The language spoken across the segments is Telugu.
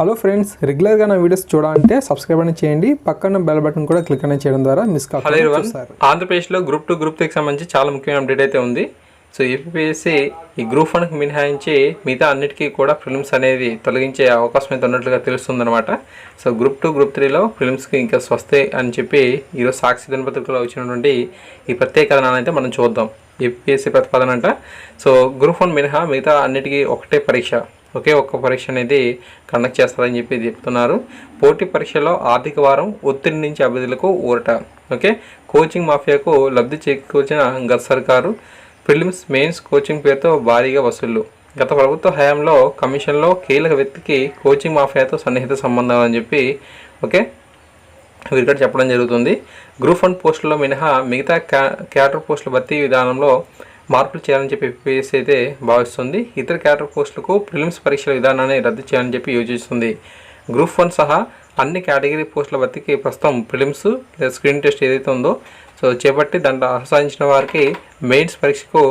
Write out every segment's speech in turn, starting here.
హలో ఫ్రెండ్స్ రెగ్యులర్గా నా వీడియోస్ చూడాలంటే సబ్స్క్రైబ్ అని చేయండి. పక్కన బెల్ బటన్ కూడా క్లిక్ అనేది చేయడం ద్వారా మిస్ కాకుండా ఆంధ్రప్రదేశ్లో గ్రూప్ టూ గ్రూప్ త్రీకి సంబంధించి చాలా ముఖ్యమైన అప్డేట్ అయితే ఉంది. సో ఏపీఎస్సి ఈ గ్రూప్ వన్కి మినహాయించి మిగతా అన్నిటికీ కూడా ఫిలిమ్స్ అనేది తొలగించే అవకాశం అయితే ఉన్నట్లుగా తెలుస్తుందన్నమాట. సో గ్రూప్ టూ గ్రూప్ త్రీలో ఫిలిమ్స్కి ఇంకా స్వస్తే అని చెప్పి ఈరోజు సాక్షి దినపత్రికలో వచ్చినటువంటి ఈ ప్రత్యేక కథనాన్ని అయితే మనం చూద్దాం. ఏపీఎస్సి ప్రతిపాదన అంట. సో గ్రూప్ వన్ మినహా మిగతా అన్నిటికీ ఒకటే పరీక్ష. ఒకే ఒక్క పరీక్ష అనేది కండక్ట్ చేస్తారని చెప్పి చెప్తున్నారు. పోటీ పరీక్షలో ఆర్థిక వారం ఒత్తిడి నుంచి అభ్యర్థులకు ఊరట. ఓకే? కోచింగ్ మాఫియాకు లబ్ధి చేకూర్చిన గత సర్కారు ప్రిలిమ్స్ మెయిన్స్ కోచింగ్ పేరుతో భారీగా వసూళ్ళు. గత ప్రభుత్వ హయాంలో కమిషన్లో కీలక వ్యక్తికి కోచింగ్ మాఫియాతో సన్నిహిత సంబంధం అని చెప్పి ఓకే? వీరికట చెప్పడం జరుగుతుంది. గ్రూప్ వన్ పోస్టుల్లో మినహా మిగతా క్యా క్యాటర్ పోస్టుల భర్తీ విధానంలో మార్పులు చేయాలని చెప్పి పిఎస్సీ అయితే భావిస్తుంది. ఇతర క్యాడర్ పోస్టులకు ప్రిలిమ్స్ పరీక్షల విధానాన్ని రద్దు చేయాలని చెప్పి యోచిస్తుంది గ్రూప్ వన్ సహా అన్ని కేటగిరీ పోస్టుల భర్తీకి ప్రస్తుతం ప్రిలిమ్స్ లేదా స్క్రీన్ టెస్ట్ ఏదైతే ఉందో సో చేపట్టి దాంట్లో ఆహ్వానించిన వారికి మెయిన్స్ పరీక్షకు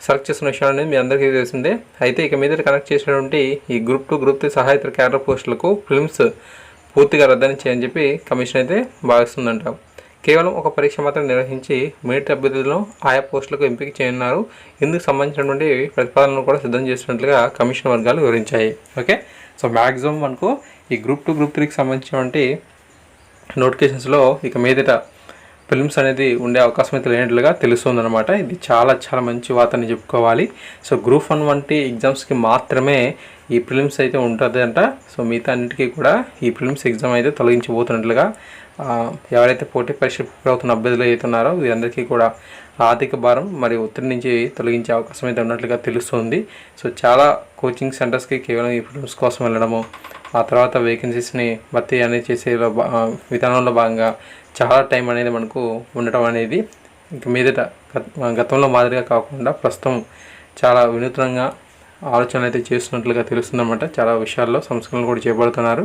సెలెక్ట్ చేసిన విషయం అనేది మీ అందరికీ తెలిసిందే. అయితే ఇక మీద కనెక్ట్ చేసినటువంటి ఈ గ్రూప్ టూ గ్రూప్ త్రీ సహా ఇతర క్యాడర్ పోస్టులకు ఫిల్మ్స్ పూర్తిగా రద్దని చేయని చెప్పి కమిషన్ అయితే భావిస్తుందంట. కేవలం ఒక పరీక్ష మాత్రం నిర్వహించి మెరిట్ అభ్యర్థులను ఆయా పోస్టులకు ఎంపిక చేయనున్నారు. ఇందుకు సంబంధించినటువంటి ప్రతిపాదనలు కూడా సిద్ధం చేసినట్లుగా కమిషన్ వర్గాలు వివరించాయి. ఓకే? సో మ్యాక్సిమం మనకు ఈ గ్రూప్ టు గ్రూప్ త్రీకి సంబంధించినటువంటి నోటిఫికేషన్స్లో ఇక మీదట ఫిల్మ్స్ అనేది ఉండే అవకాశం అయితే లేనట్లుగా తెలుస్తుందన్నమాట. ఇది చాలా చాలా మంచి వార్తని చెప్పుకోవాలి. సో గ్రూప్ వన్ వంటి ఎగ్జామ్స్కి మాత్రమే ఈ ఫిలిమ్స్ అయితే ఉంటుంది అంట సో మిగతా అన్నిటికీ కూడా ఈ ఫిలిమ్స్ ఎగ్జామ్ అయితే తొలగించబోతున్నట్లుగా ఎవరైతే పోటీ పరీక్షలు ప్రిపేర్ అవుతున్న అభ్యర్థులు అయితే ఉన్నారో వీరందరికీ కూడా ఆర్థిక భారం మరియు ఒత్తిడి నుంచి తొలగించే అవకాశం అయితే ఉన్నట్లుగా తెలుస్తుంది. సో చాలా కోచింగ్ సెంటర్స్కి కేవలం ఈ ఫిల్మ్స్ కోసం వెళ్ళడము ఆ తర్వాత వేకెన్సీస్ని భర్తీ అనేది చేసే భా- విధానంలో భాగంగా చాలా టైం అనేది మనకు ఉండటం అనేది ఇంక మీదట గత- గతంలో మాదిరిగా కాకుండా ప్రస్తుతం చాలా వినూత్నంగా ఆలోచనలు అయితే చేస్తున్నట్లుగా తెలుస్తుందన్నమాట. చాలా విషయాల్లో సంస్కరణలు కూడా చేపడుతున్నారు.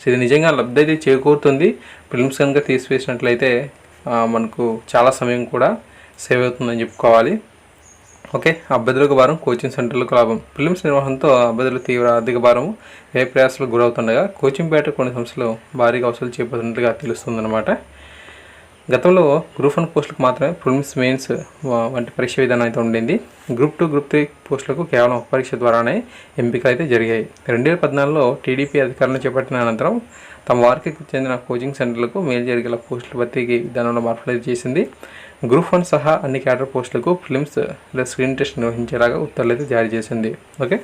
సో ఇది నిజంగా లబ్ధి అయితే చేకూరుతుంది. ఫిల్మ్స్ కనుక తీసివేసినట్లయితే మనకు చాలా సమయం కూడా సేవ్ అవుతుందని చెప్పుకోవాలి. ఓకే అభ్యర్థులకు భారం కోచింగ్ సెంటర్లకు లాభం. ఫిలిమ్స్ నిర్వహణతో అభ్యర్థులు తీవ్ర ఆర్థిక భారం ఏ ప్రయాసాలకు గురవుతుండగా కోచింగ్ పేట కొన్ని సంస్థలు భారీగా వసూలు చేయబోతున్నట్లుగా తెలుస్తుందన్నమాట. గతంలో గ్రూప్ వన్ పోస్టులకు మాత్రమే ప్రిలిమ్స్ మెయిన్స్ వంటి పరీక్ష విధానం అయితే ఉండింది. గ్రూప్ టూ గ్రూప్ త్రీ పోస్టులకు కేవలం పరీక్ష ద్వారానే ఎంపిక అయితే జరిగాయి. రెండు వేల పద్నాలుగులో టీడీపీ అధికారులను చేపట్టిన అనంతరం తమ వారికి చెందిన కోచింగ్ సెంటర్లకు మేలు జరిగేల పోస్టుల భర్తీకి విధానంలో మార్పులు చేసింది. గ్రూప్ వన్ సహా అన్ని క్యాడర్ పోస్టులకు ఫిలిమ్స్ లేదా స్క్రీన్ టెస్ట్ నిర్వహించేలాగా ఉత్తర్వులు అయితే జారీ చేసింది. ఓకే?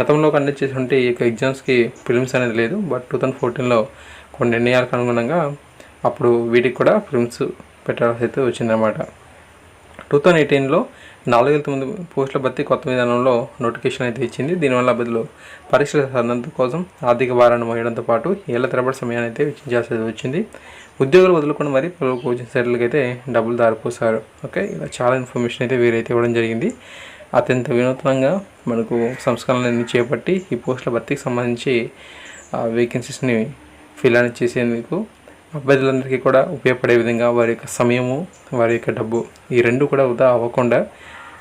గతంలో కండక్ట్ చేసినటువంటి ఈ యొక్క ఎగ్జామ్స్కి ఫిలిమ్స్ అనేది లేదు. బట్ టూ థౌజండ్ ఫోర్టీన్లో కొన్ని నిర్ణయాలకు అనుగుణంగా అప్పుడు వీటికి కూడా ఫిల్మ్స్ పెట్టాల్సి అయితే వచ్చిందన్నమాట. టూ థౌజండ్ ఎయిటీన్లో నాలుగు వేల తొమ్మిది పోస్టుల భర్తీ కొత్త విధానంలో నోటిఫికేషన్ అయితే ఇచ్చింది. దీనివల్ల అభ్యర్థులు పరీక్షల సాధనంతో కోసం ఆర్థిక భారాన్ని మోయడంతో పాటు ఏళ్ళ తరబడి సమయాన్ని అయితే వెచ్చించాల్సి వచ్చింది. ఉద్యోగులు వదులుకొని మరి పలు కోచింగ్ సెంటర్లకి అయితే డబ్బులు దారిపోసారు. ఓకే ఇలా చాలా ఇన్ఫర్మేషన్ అయితే వీరైతే ఇవ్వడం జరిగింది. అత్యంత వినూత్నంగా మనకు సంస్కరణలన్నీ చేపట్టి ఈ పోస్టుల భర్తీకి సంబంధించి వేకెన్సీస్ని ఫిల్ అని చేసేందుకు అభ్యర్థులందరికీ కూడా ఉపయోగపడే విధంగా వారి యొక్క సమయము వారి యొక్క డబ్బు ఈ రెండు కూడా వృధా అవ్వకుండా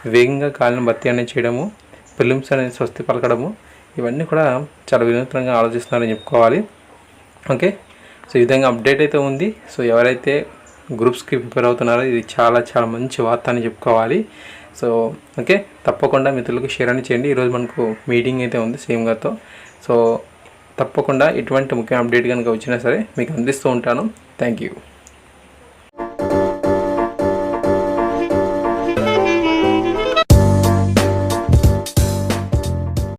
వేగంగా కాలిన భర్తీ అనేది చేయడము ఫిలిమ్స్ అనేది స్వస్తి పలకడము ఇవన్నీ కూడా చాలా వినూత్నంగా ఆలోచిస్తున్నారని చెప్పుకోవాలి. ఓకే? సో ఈ విధంగా అప్డేట్ అయితే ఉంది. సో ఎవరైతే గ్రూప్స్కి ప్రిపేర్ అవుతున్నారో ఇది చాలా చాలా మంచి వార్త అని చెప్పుకోవాలి. So okay? తప్పకుండా మిత్రులకు షేర్ అని చేయండి. ఈరోజు మనకు మీటింగ్ అయితే ఉంది సేమ్గాతో గారితో సో తప్పకుండా ఎటువంటి ముఖ్యమైన అప్డేట్ కనుక వచ్చినా సరే మీకు అందిస్తూ ఉంటాను. Thank you